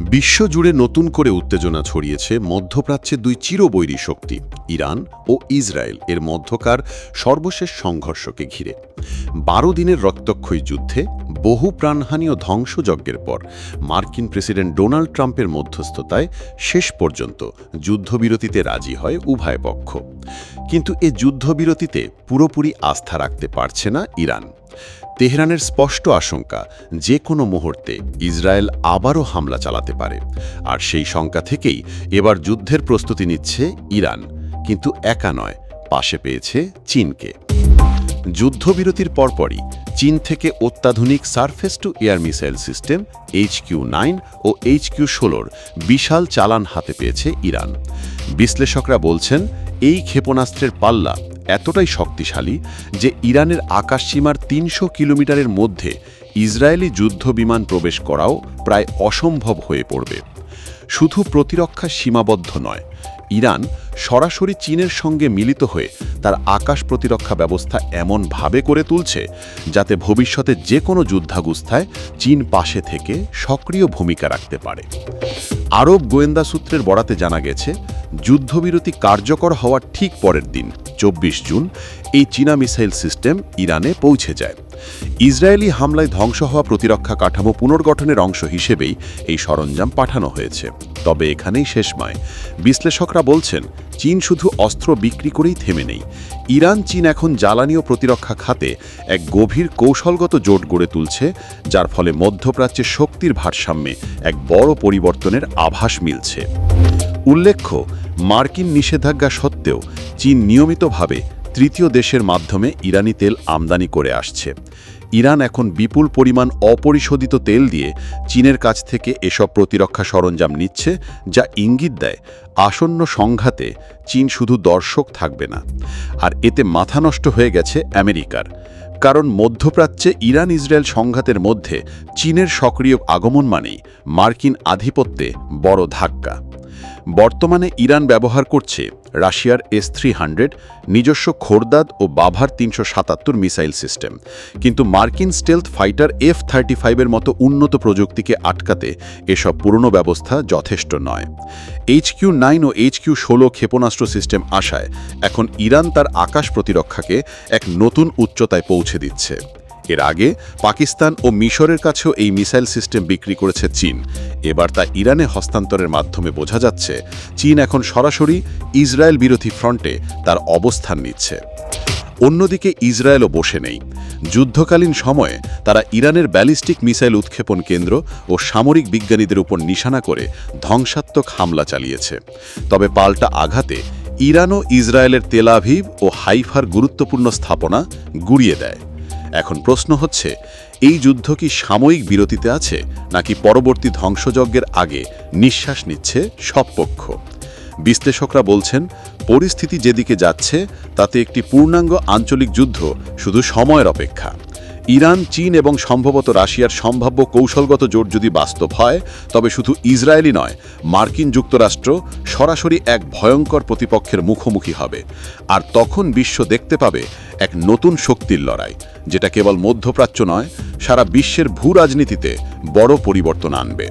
বিশ্বজুড়ে নতুন করে উত্তেজনা ছড়িয়েছে মধ্যপ্রাচ্যের দুই চিরবৈরী শক্তি, ইরান ও ইসরায়েল। এর মধ্যকার সর্বশেষ সংঘর্ষকে ঘিরে। বারো দিনের রক্তক্ষয়ী যুদ্ধে বহু প্রাণহানি ও ধ্বংসযজ্ঞের পর মার্কিন প্রেসিডেন্ট ডোনাল্ড ট্রাম্পের মধ্যস্থতায় শেষ পর্যন্ত যুদ্ধবিরতিতে রাজি হয় উভয় পক্ষ। কিন্তু এ যুদ্ধবিরতিতে পুরোপুরি আস্থা রাখতে পারছে না ইরান। তেহরানের স্পষ্ট আশঙ্কা যে কোনো মুহূর্তে ইসরায়েল আবারও হামলা চালাতে পারে। আর সেই শঙ্কা থেকেই এবার যুদ্ধের প্রস্তুতি নিচ্ছে ইরান। কিন্তু একা নয়, পাশে পেয়েছে চীনকে। যুদ্ধবিরতির পরপরই চীন থেকে অত্যাধুনিক surface to air missile system, H Q nine O H Q ষোলোর বিশাল চালান হাতে পেয়েছে ইরান। বিশ্লেষকরা বলছেন, এই ক্ষেপণাস্ত্রের পাল্লা এতটাই শক্তিশালী যে ইরানের আকাশসীমার তিনশো কিলোমিটারের মধ্যে ইসরায়েলি যুদ্ধ বিমান প্রবেশ করাও প্রায় অসম্ভব হয়ে পড়বে। শুধু প্রতিরক্ষা সীমাবদ্ধ নয়, ইরান সরাসরি চীনের সঙ্গে মিলিত হয়ে তার আকাশ প্রতিরক্ষা ব্যবস্থা এমনভাবে করে তুলছে যাতে ভবিষ্যতে যে কোনো যুদ্ধাগুস্থায় চীন পাশে থেকে সক্রিয় ভূমিকা রাখতে পারে। আরব গোয়েন্দা সূত্রের বরাতে জানা গেছে, যুদ্ধবিরতি কার্যকর হওয়ার ঠিক পরের দিন, চব্বিশ জুন, এই চীনা মিসাইল সিস্টেম ইরানে পৌঁছে যায়। ইসরায়েলি হামলায় ধ্বংস হওয়া প্রতিরক্ষা কাঠামো পুনর্গঠনের অংশ হিসেবেই এই সরঞ্জাম পাঠানো হয়েছে। তবে এখানেই শেষ নয়। বিশ্লেষকরা বলছেন, চীন শুধু অস্ত্র বিক্রি করেই থেমে নেই। ইরান, চীন এখন জ্বালানি ও প্রতিরক্ষা খাতে এক গভীর কৌশলগত জোট গড়ে তুলছে, যার ফলে মধ্যপ্রাচ্যের শক্তির ভারসাম্যে এক বড় পরিবর্তনের আভাস মিলছে। উল্লেখ্য, মার্কিন নিষেধাজ্ঞা সত্ত্বেও চীন নিয়মিতভাবে তৃতীয় দেশের মাধ্যমে ইরানি তেল আমদানি করে আসছে। ইরান এখন বিপুল পরিমাণ অপরিশোধিত তেল দিয়ে চীনের কাছ থেকে এসব প্রতিরক্ষা সরঞ্জাম নিচ্ছে, যা ইঙ্গিত দেয় আসন্ন সংঘাতে চীন শুধু দর্শক থাকবে না। আর এতে মাথা নষ্ট হয়ে গেছে আমেরিকার। কারণ মধ্যপ্রাচ্যে ইরান ইসরায়েল সংঘাতের মধ্যে চীনের সক্রিয় আগমন মানেই মার্কিন আধিপত্যে বড় ধাক্কা। বর্তমানে ইরান ব্যবহার করছে রাশিয়ার এস থ্রি হান্ড্রেড, নিজস্ব খোরদাদ ও বাভার তিনশো সাতাত্তর মিসাইল সিস্টেম। কিন্তু মার্কিন স্টেলথ ফাইটার এফ থার্টি ফাইভের মতো উন্নত প্রযুক্তিকে আটকাতে এসব পুরনো ব্যবস্থা যথেষ্ট নয়। এইচ কিউ নাইন ও এইচ কিউ ষোলো ক্ষেপণাস্ত্র সিস্টেম আসায় এখন ইরান তার আকাশ প্রতিরক্ষাকে এক নতুন উচ্চতায় পৌঁছে দিচ্ছে। এর আগে পাকিস্তান ও মিশরের কাছেও এই মিসাইল সিস্টেম বিক্রি করেছে চীন। এবার তা ইরানে হস্তান্তরের মাধ্যমে বোঝা যাচ্ছে, চীন এখন সরাসরি ইসরায়েল বিরোধী ফ্রন্টে তার অবস্থান নিচ্ছে। অন্যদিকে ইসরায়েলও বসে নেই। যুদ্ধকালীন সময়ে তারা ইরানের ব্যালিস্টিক মিসাইল উৎক্ষেপণ কেন্দ্র ও সামরিক বিজ্ঞানীদের উপর নিশানা করে ধ্বংসাত্মক হামলা চালিয়েছে। তবে পাল্টা আঘাতে ইরানও ইসরায়েলের তেলাভিভ ও হাইফার গুরুত্বপূর্ণ স্থাপনা গুড়িয়ে দেয়। এখন প্রশ্ন হচ্ছে, এই যুদ্ধ কি সাময়িক বিরতিতে আছে, নাকি পরবর্তী ধ্বংসযজ্ঞের আগে নিঃশ্বাস নিচ্ছে সব পক্ষ বিশ্লেষকরা বলছেন, পরিস্থিতি যেদিকে যাচ্ছে, তাতে একটি পূর্ণাঙ্গ আঞ্চলিক যুদ্ধ শুধু সময়ের অপেক্ষা। ইরান, চীন এবং সম্ভবত রাশিয়ার সম্ভাব্য কৌশলগত জোট যদি বাস্তব হয়, তবে শুধু ইসরায়েলই নয়, মার্কিন যুক্তরাষ্ট্র সরাসরি এক ভয়ঙ্কর প্রতিপক্ষের মুখোমুখি হবে। আর তখন বিশ্ব দেখতে পাবে এক নতুন শক্তির লড়াই, যেটা কেবল মধ্যপ্রাচ্য নয়, সারা বিশ্বের ভূ রাজনীতিতে বড় পরিবর্তন আনবে।